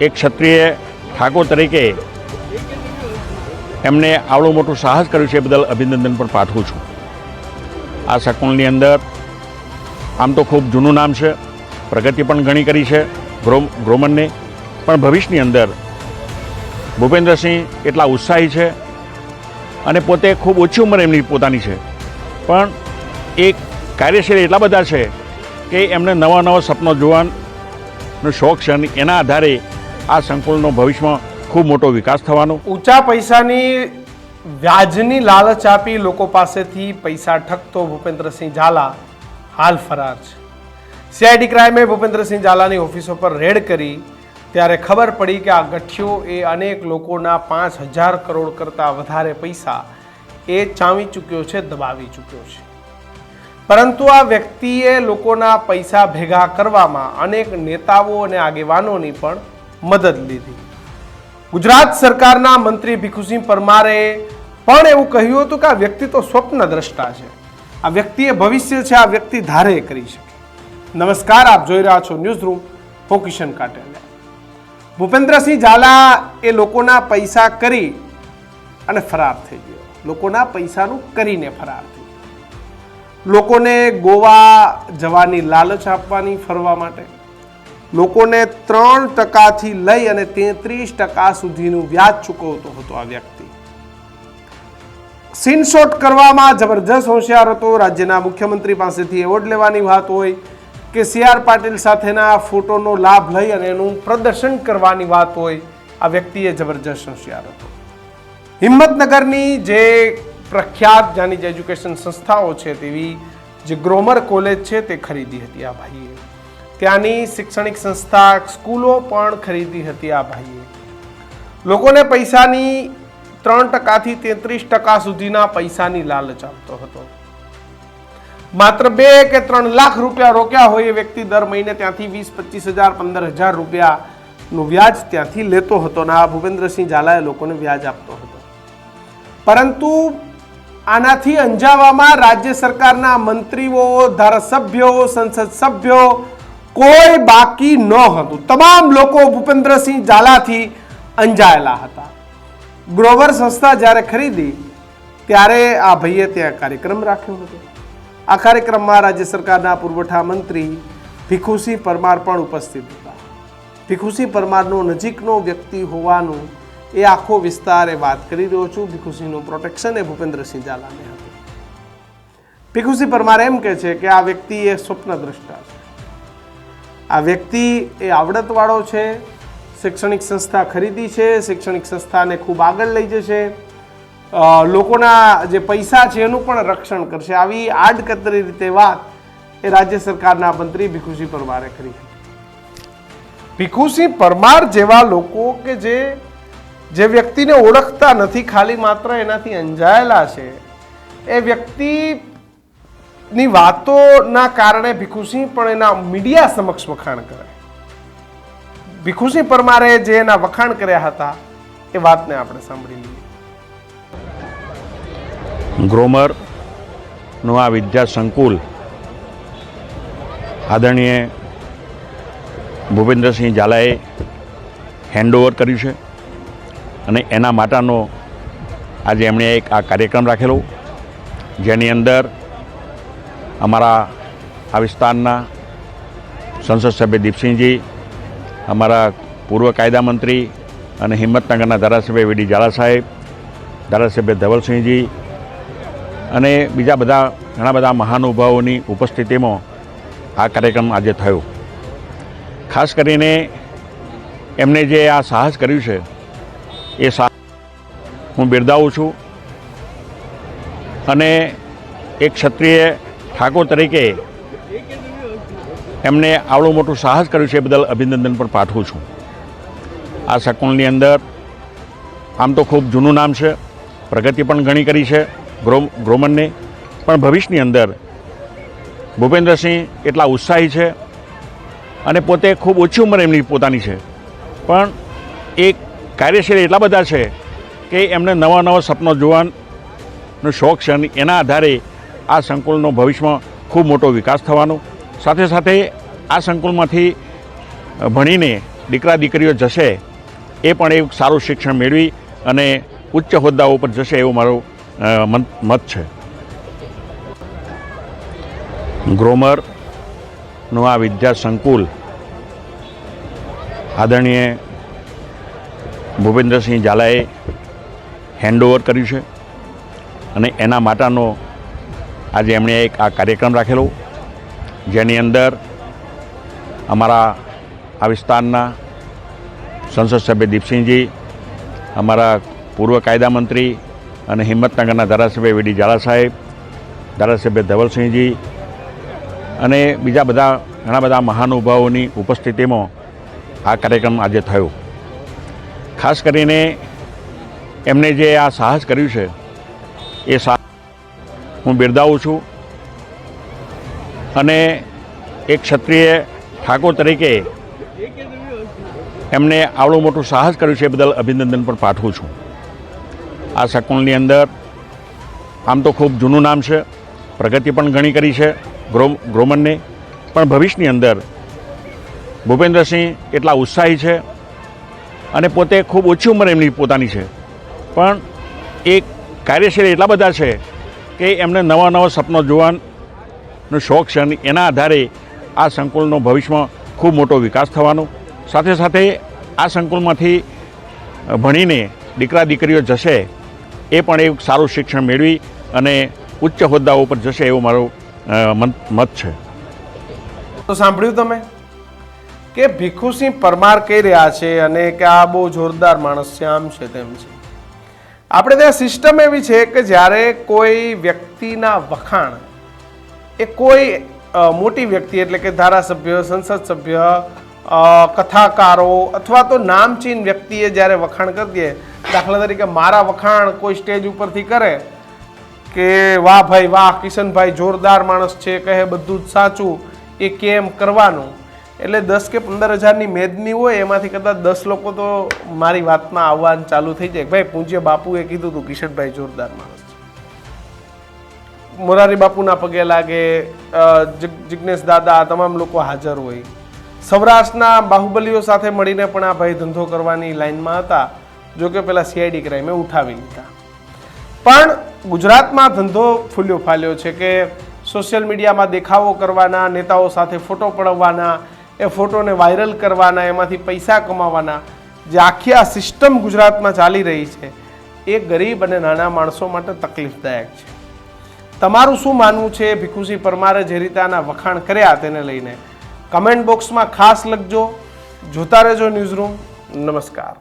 એક ક્ષત્રિય ઠાકોર તરીકે એમને આવડું મોટું સાહસ કર્યું છે બદલ અભિનંદન પણ પાઠવું છું. આ શકુલની અંદર આમ તો ખૂબ જૂનું નામ છે, પ્રગતિ પણ ઘણી કરી છે ગ્રો, ગ્રોમનને, પણ ભવિષ્યની અંદર ભૂપેન્દ્રસિંહ એટલા ઉત્સાહી છે અને પોતે ખૂબ ઓછી ઉંમર એમની પોતાની છે. પણ એ કાર્યશીલ એટલા બધા છે કે એમને નવા નવા સપનો જોવાનો શોખ છે અને એના આધારે આ સંકુલનો ભવિષ્યમાં ખૂબ મોટો વિકાસ થવાનો. ઊંચા પૈસાની વ્યાજની લાલચ આપી લોકો પાસેથી પૈસા ઠકતો ભૂપેન્દ્રસિંહ ઝાલા હાલ ફરાર છે. સીઆઈડી ક્રાઇમે ભૂપેન્દ્રસિંહ ઝાલાની ઓફિસો પર રેડ કરી ત્યારે ખબર પડી કે આ ગઠિયો એ અનેક લોકોના પાંચ હજાર કરોડ કરતાં વધારે પૈસા એ ચાવી ચૂક્યો છે, દબાવી ચૂક્યો છે. પરંતુ આ વ્યક્તિએ લોકોના પૈસા ભેગા કરવામાં અનેક નેતાઓ અને આગેવાનોની પણ મદદ લીધી. ગુજરાત સરકારના મંત્રી ભીખુસિંહ પરમારે પણ એવું કહ્યું હતું કે આ વ્યક્તિ તો સ્વપ્ન દ્રષ્ટા છે. આ વ્યક્તિએ ભવિષ્ય છે, આ વ્યક્તિ ધારે કરી શકે. નમસ્કાર, આપ જોઈ રહ્યા છો ન્યૂઝ રૂમ હું કિશન કાટેલિયા. ભૂપેન્દ્રસિંહ ઝાલા એ લોકોના પૈસા કરી અને ફરાર થઈ ગયો. લોકોના પૈસાનું કરીને ફરાર થઈ ગયો. લોકોને ગોવા જવાની લાલચ આપવાની ફરવા માટે લોકોને ત્રણ ટકાથી લઈ અને તેત્રીસ ટકા સુધીનું વ્યાજ ચૂકવતો હતો આ વ્યક્તિ. સિનશોટ કરવામાં જબરજસ્ત હોશિયાર હતો. રાજ્યના મુખ્યમંત્રી પાસેથી એવોર્ડ લેવાની વાત હોય કે સી આર પાટીલ સાથેના ફોટોનો લાભ લઈ અને એનું પ્રદર્શન કરવાની વાત હોય, આ વ્યક્તિએ જબરજસ્ત હોશિયાર હતો. હિંમતનગરની જે પ્રખ્યાત જાની જે એજ્યુકેશન સંસ્થાઓ છે તેવી જે ગ્રોમર કોલેજ છે તે ખરીદી હતી આ ભાઈએ. ત્યાંની શૈક્ષણિક સંસ્થા સ્કૂલો પણ ખરીદી હતી આ ભાઈએ. લોકોને પૈસાની ત્રણ ટકાથી તેત્રીસ ટકા સુધીના પૈસાની લાલચ આપતો હતો. માત્ર બે કે ત્રણ લાખ રૂપિયા રોક્યા હોય એ વ્યક્તિ દર મહિને ત્યાંથી વીસ, પચીસ હજાર, પંદર હજાર રૂપિયાનું વ્યાજ ત્યાંથી લેતો હતો અને આ ભૂપેન્દ્રસિંહ ઝાલાએ લોકોને વ્યાજ આપતો હતો. પરંતુ આનાથી અંજાવામાં રાજ્ય સરકારના મંત્રીઓ, ધારાસભ્યો, સંસદ સભ્યો કોઈ બાકી ન હતું. તમામ લોકો ભૂપેન્દ્રસિંહ ઝાલાથી અંજાયેલા હતા. ગ્રોવર સંસ્થા જ્યારે ખરીદી, ત્યારે આ ભાઈએ ત્યાં કાર્યક્રમ રાખ્યો હતો. આ કાર્યક્રમમાં રાજ્ય સરકારના પુરવઠા મંત્રી ભીખુસિંહ પરમાર પણ ઉપસ્થિત હતા. ભીખુસિંહ પરમારનો નજીકનો વ્યક્તિ હોવાનું એ આખો વિસ્તાર એ વાત કરી રહ્યો છું. ભીખુસિંહનું પ્રોટેક્શન એ ભૂપેન્દ્રસિંહ ઝાલાને હતું. ભીખુસિંહ પરમાર એમ કહે છે કે આ વ્યક્તિ એ સ્વપ્ન દ્રષ્ટા છે. આ વ્યક્તિ એ આવડતવાળો છે, શૈક્ષણિક સંસ્થા ખરીદી છે, શૈક્ષણિક સંસ્થાને ખૂબ આગળ લઈ જશે. લોકોના જે પૈસા છે એનું પણ રક્ષણ કરશે. આવી આડકતરી રીતે વાત એ રાજ્ય સરકારના મંત્રી ભીખુસિંહ પરમારે કરી ભીખુસિંહ પરમાર જેવા લોકો કે જે જે વ્યક્તિને ઓળખતા નથી, ખાલી માત્ર એનાથી અંજાયેલા છે, એ વ્યક્તિની વાતોના કારણે ભીખુસિંહ પણ એના મીડિયા સમક્ષ વખાણ કરે. ભીખુસિંહ પરમારે જે એના વખાણ કર્યા હતા, એ વાતને આપણે સાંભળી લઈએ. ગ્રોમરનું આ વિદ્યા સંકુલ આદરણીય ભૂપેન્દ્રસિંહ ઝાલાએ હેન્ડઓવર કર્યું છે અને એના માટેનો આજે એમણે એક આ કાર્યક્રમ રાખેલો, જેની અંદર અમારા આ વિસ્તારના સંસદ સભ્ય દીપસિંહજી, અમારા પૂર્વ કાયદા મંત્રી અને હિંમતનગરના ધારાસભ્ય વીડી ઝાલા સાહેબ, ધારાસભ્ય ધવલસિંહજી અને બીજા બધા ઘણા બધા મહાનુભાવોની ઉપસ્થિતિમાં આ કાર્યક્રમ આજે થયો. ખાસ કરીને એમને જે આ સાહસ કર્યું છે, એ સાહસ હું બિરદાવું છું. અને એક ક્ષત્રિય ઠાકોર તરીકે એમને આવડું મોટું સાહસ કર્યું છે એ બદલ અભિનંદન પણ પાઠવું છું. આ શકુલની અંદર આમ તો ખૂબ જૂનું નામ છે, પ્રગતિ પણ ઘણી કરી છે ગ્રો, ગ્રોમનને, પણ ભવિષ્યની અંદર ભૂપેન્દ્રસિંહ એટલા ઉત્સાહી છે અને પોતે ખૂબ ઓછી ઉંમર એમની પોતાની છે. પણ એ કાર્યશીલ એટલા બધા છે કે એમને નવા નવા સપનો જોવાનો શોખ છે અને એના આધારે આ સંકુલનો ભવિષ્યમાં ખૂબ મોટો વિકાસ થવાનો. સાથે સાથે આ સંકુલમાંથી ભણીને દીકરા દીકરીઓ જશે એ પણ એક સારું શિક્ષણ મેળવી અને ઉચ્ચ હોદ્દાઓ ઉપર જશે એવું મારું મત છે. ગ્રોમરનું આ વિદ્યા સંકુલ આદરણીય ભૂપેન્દ્રસિંહ ઝાલાએ હેન્ડઓવર કર્યું છે અને એના માટેનો આજે એમણે એક આ કાર્યક્રમ રાખેલો, જેની અંદર અમારા આ વિસ્તારના સંસદ સભ્ય દીપસિંહજી, અમારા પૂર્વ કાયદા મંત્રી અને હિંમતનગરના ધારાસભ્ય વીડી ઝાલા સાહેબ, ધારાસભ્ય ધવલસિંહજી અને બીજા બધા ઘણા બધા મહાનુભાવોની ઉપસ્થિતિમાં આ કાર્યક્રમ આજે થયો. ખાસ કરીને એમને જે આ સાહસ કર્યું છે, એ સાહસ હું બિરદાવું છું. અને એક ક્ષત્રિય ઠાકોર તરીકે એમને આવડું મોટું સાહસ કર્યું છે એ બદલ અભિનંદન પણ પાઠવું છું. આ શકુલની અંદર આમ તો ખૂબ જૂનું નામ છે, પ્રગતિ પણ ઘણી કરી છે ગ્રો ગ્રોમનને, પણ ભવિષ્યની અંદર ભૂપેન્દ્રસિંહ એટલા ઉત્સાહી છે અને પોતે ખૂબ ઓછી ઉંમર એમની પોતાની છે. પણ એ કાર્યશીલ એટલા બધા છે કે એમને નવા નવા સપનો જોવાનો શોખ છે અને એના આધારે આ સંકુલનો ભવિષ્યમાં ખૂબ મોટો વિકાસ થવાનો. સાથે સાથે આ સંકુલમાંથી ભણીને દીકરા દીકરીઓ જશે એ પણ એક સારું શિક્ષણ મેળવી અને ઉચ્ચ હોદ્દાઓ ઉપર જશે એવું મારું મત છે. તો સાંભળ્યું તમે? કે ભીખુસિંહ પરમાર કહી રહ્યા છે અને કે આ બહુ જોરદાર માણસ છે, આમ છે તેમ છે. આપણે ત્યાં સિસ્ટમ એવી છે કે જ્યારે કોઈ વ્યક્તિના વખાણ, એ કોઈ મોટી વ્યક્તિ એટલે કે ધારાસભ્ય, સંસદ સભ્ય કથાકારો અથવા તો નામચીન વ્યક્તિએ જ્યારે વખાણ કરી દે, દાખલા તરીકે મારા વખાણ કોઈ સ્ટેજ ઉપરથી કરે કે, વાહ ભાઈ, વાહ, કિશનભાઈ જોરદાર માણસ છે, કહે બધું જ સાચું, એ કેમ કરવાનું? એટલે દસ કે પંદર હજારની મેદની હોય, એમાંથી કદાચ દસ લોકો તો મારી વાતમાં આવવાનું ચાલુ થઈ જાય. ભાઈ, પૂજ્ય બાપુએ કીધું હતું કિશનભાઈ જોરદાર માણસ મોરારી બાપુના પગે લાગે જિજ્ઞેશ દાદા તમામ લોકો હાજર હોય. સૌરાષ્ટ્રના બાહુબલીઓ સાથે મળીને પણ આ ભાઈ ધંધો કરવાની લાઈનમાં હતા. જો કે પેલા સીઆઈડી ક્રાઇમે ઉઠાવી લીધા. પણ ગુજરાતમાં ધંધો ફૂલ્યો ફાલ્યો છે કે સોશિયલ મીડિયામાં દેખાવો કરવાના, નેતાઓ સાથે ફોટો પડાવવાના એ ફોટોને વાયરલ કરવાના, એમાંથી પૈસા કમાવાના, જે આખી આ સિસ્ટમ ગુજરાતમાં ચાલી રહી છે, એ ગરીબ અને નાના માણસો માટે તકલીફદાયક છે. તમારું શું માનવું છે? ભીખુસિંહ પરમારે જે રીતે આના વખાણ કર્યા તેને લઈને. કમેન્ટ બોક્સમાં ખાસ લખજો. જોતા રહેજો ન્યૂઝરૂમ નમસ્કાર.